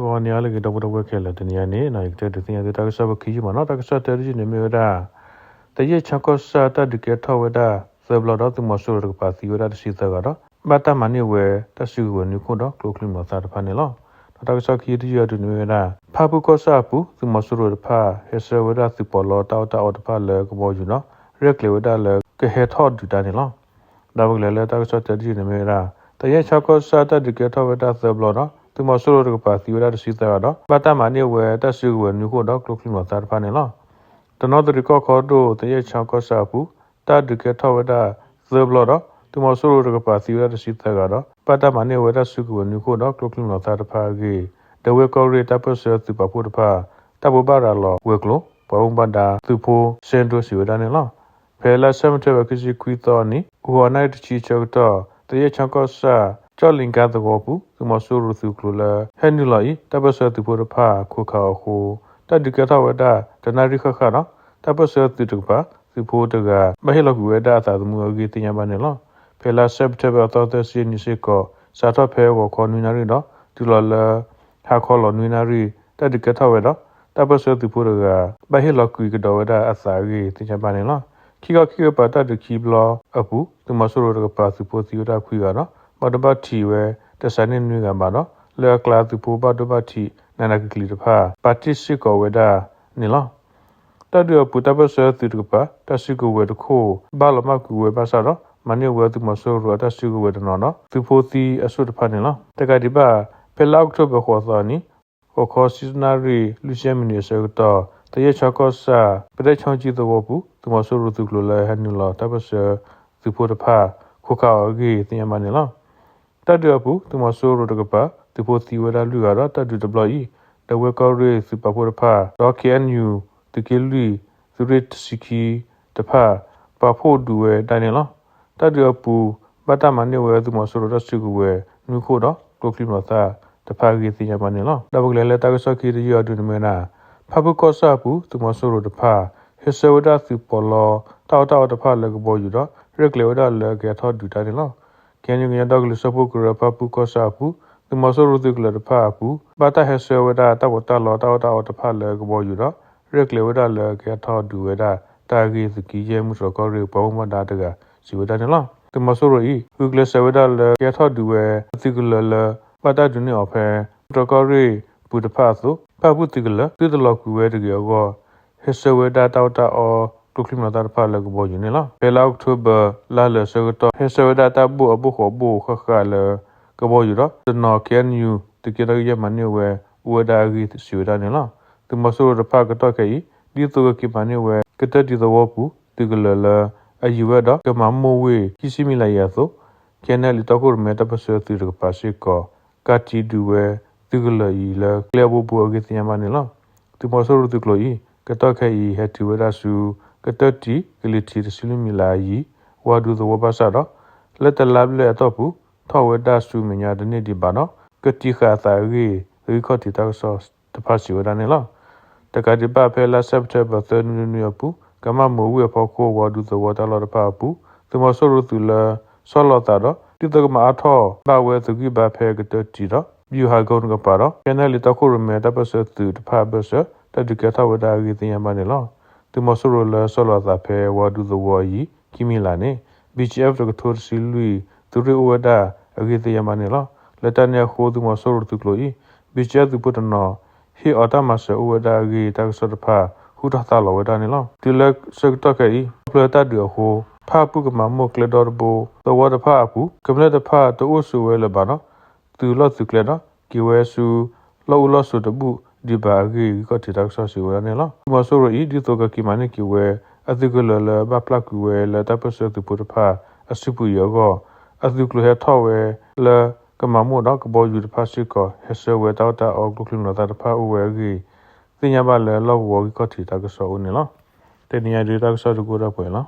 ဟောနေရလေကတော့တော့ခဲလာတနေရနေနိုင်တဲ့တင်ရတဲ့တာကစားဘခီမနော်တာကစားတဲ့ကြီးနေမြေတာတရချကောစာတဒကထဝဒဆဘလတော့သူမဆိုရကပါစီဝဒတရှိသကတော့ဘာတမနီဝဲတရှိဝနုခုတော့ကလိုကလမသာတဖာနေလောတာကစားခီတီရတူနေရဖာပုကောစာပူ သူမဆိုရဖာဟေဆဝဒသူပေါ်လောတောက်တောက်တဖာလေကဘောယူနော်ရက်လေဝဒလေကဟေထော့ဒူတာနေလောဒါဘကလည်းတာကစားတဲ့ကြီးနေမြေတာတရချကောစာတဒကထဝဒဆဘလတော့သူမဆိုရကပါစီဝဒတရှိသကတော့ဘာတမနီဝဲတရှိဝနုခုတော့ကလိုကလမသာတဖာနေလောတနောတရကောခေါ်တို့တရချကောစာပူတာဒကထဝဒဆဘလတော့သူမဆိုရကပါစီဝဒတရှိသကတော့ဘာတမနီဝဲတရှိဝနုခုတော့ကလိုကလမသာတဖာကြီးတဝဲကောရီတပစသူပပုတဖာတဘဘာရလောဝဲကလိုဘဝဘဒါသူဖိုစင်ဒိုစီဝဒနေလောဖဲလာဆမ်တဝကစီကွီတော်နီဟိုနိုင်တချီချောက်တော့တရချကောစာ ကြောလင်ကာတော့ဘူးသူမဆိုရသူကလိုလာဟဲနူလိုက်တပစသူဖိုတဖာခုခါခုတဒကထဝဒတနာရိခခနော်တပစသူတပါသူဖိုတကမဟေလကူဝဲတာသာသမူအကြီးတင်ရပါနေလောဖဲလာဆပ်တဝတော်တစီနီစေကောစာတော့ဖဲကိုခေါ်နူနာရီနော်သူလောလာဟာခေါ်လောနွေနာရီတဒကထဝဲတော့တပစသူဖိုတကဘဟေလကူကတော့ဝဒအစာကြီးတင်ရပါနေလောခိကခိကပတာတခိဘလအပူသူမဆိုရကပါစုပိုစီရခွေရနော် ဘတ်ဘတ်တီဝဲတဆန်နေနွေကမှာနော်လေကလာသူပိုဘတ်ဘတ်တီနနာကကလီတဖာပါတိစစ်ကောဝဲတာနေလောတတ်ရပူတပဆာသူတပါတရှိကဝဲတခိုဘာလမကူဝဲပါစားတော့မနေဝဲသူမဆိုရတရှိကဝဲတနော်နော်သူပိုစီအဆုတဖာနေလောတကတိပါဖဲလောက်တော့ဘခေါ်သောနီဟိုခေါ်စီနာရီလူရှဲမီနီဆောတော့တရချကောစာပတဲ့ချောင်းကြည့်တော့ဘူးသူမဆိုရသူကလည်းဟန်နူလာတပဆာသူပိုတဖာခိုကောက်ကြီးတင်ရမနေလော တတ်ရဘူးသူမဆိုရတကပါသူပိုစီဝဲတာလူကတော့တတ်တူဒပလီတဝဲကောရီစပပိုတဖာဒေါ်ကန်ယူတကယ်လီသူရစ်စီကီတဖာပဖို့ဒူဝဲတိုင်းနေလောတတ်ရဘူးဘတ်တမနေဝဲသူမဆိုရတစီကူဝဲနုခိုတော့ကလိုကလီမသာတဖာကြီးတင်ရမနေလောဒါဘကလည်းတကဆော့ကီရရဒူနမနာဖဘကောဆာဘူးသူမဆိုရတဖာဟေဆဝဒစီပေါ်လောတောက်တောက်တဖာလည်းကပေါ်ယူတော့ရက်လေဝဒလည်းကထောဒူတာနေလော ကန်ယူငရတော့ကလစပုကရဖပုကောဆာဘူးသူမဆိုရသူကလည်းတဖာဘူးဘာတာဟေဆဝဒတောက်တောက်လောတောက်တောက်တဖာလည်းကပေါ်ယူတော့ရက်လေဝဒလည်းကထောဒူဝဒတာဂီစကီရဲမှုဆိုကောရဘောမဒါတကစီဝဒနေလောသူမဆိုရဤဥကလစဝဒလည်းကထော ဒူဝဲသူကလည်းဘာတာဒူနေအဖဲတကောရဘူတဖာဆိုဖပုတိကလသူတလောကူဝဲတကေကောဟေဆဝဒတောက်တာအောတုခလိမတာဖာလကဘောယူနေလားဖဲလာအောက်တိုဘာလာလဆကတော့ဟေဆဝဒတာဘူအဘူခောဘူခခလကဘောယူတော့တနော်ကန်ယူတကယ်ရမနေဝဲဝဒါဂီစီဝဒနေလားသူမဆိုရဖာကတော့ကေဒီတုကကိမနေဝဲကတတီသောပူတိကလလအယူဝတော့ကမမိုးဝေကိစီမီလာရသောကဲနယ်လီတော့ကိုမေတပစေသူရပါရှိကောကတိဒူဝဲသူကလီလကလဘောဘူအကိတယမနေလားသူမဆိုရသူကလီကတော့ခေဟက်တူဝရဆူ ကတတိကလီတီစလူမီလာယီဝါဒူသဝပါဆာတော့လက်တလပ်လက်တော့ဘူးထောဝဒဆူမညာဒနေဒီဘာနော်ကတိခါသာရီရီခေါတီတောက်ဆော့တပါစီဝဒနေလားတကတိပါဖဲလာစက်တဘာသနနနပူကမမိုးဝေဖောခိုဝါဒူသဝတလာတပါပူသူမဆိုရသူလာဆောလတာတော့တိတကမအထောဘာဝဲသူကိဘာဖဲကတတိတော့ဘီဟာဂုံကပါတော့ကနယ်လီတခုရမဲတပတ်ဆသူတဖာဘဆတဒကထဝဒါဂီတင်ယမနေလော သူမဆရလဆလတာဖဲဝဒူဇဝယီကီမီလာနေ BGF တကထိုစီလူသူရဝဒါအဂီတင်ယမနေလောလက်တနေခိုသူမဆရသူကလိုဤ BGF သူပတနောဟီအတာမဆဝဒါဂီတကဆတဖာဟူတာတာလောဝဒါနေလောဒီလက်စကတကေပလတာဒီဟိုဖာပုကမမောကလဒေါ်ဘူသဝဒဖာပုကမလဒဖာတိုးဆူဝဲလဘာနော်သူလော့သူကလနော်ကီဝဲဆူလောလောဆူတဘူး ဒီဘာဂီကတိတက်ဆောစီဝဲနေလားမဆိုရဤဒီတော့ကကိမနကိဝဲအသုကလလဘပလကဝဲလတပစတုပုတဖာအစုပူယောကောအသုကလဟထောဝဲလကမမိုတော့ကဘောယူတဖာရှိကောဟဆဝဲတောက်တာအောကလုကလနတာတဖာဝဲဂီသင်ညာပါလေလောဝောကတိတက်ဆောဦးနေလားတနေရဒီတက်ဆောတကူတော့ပွဲလား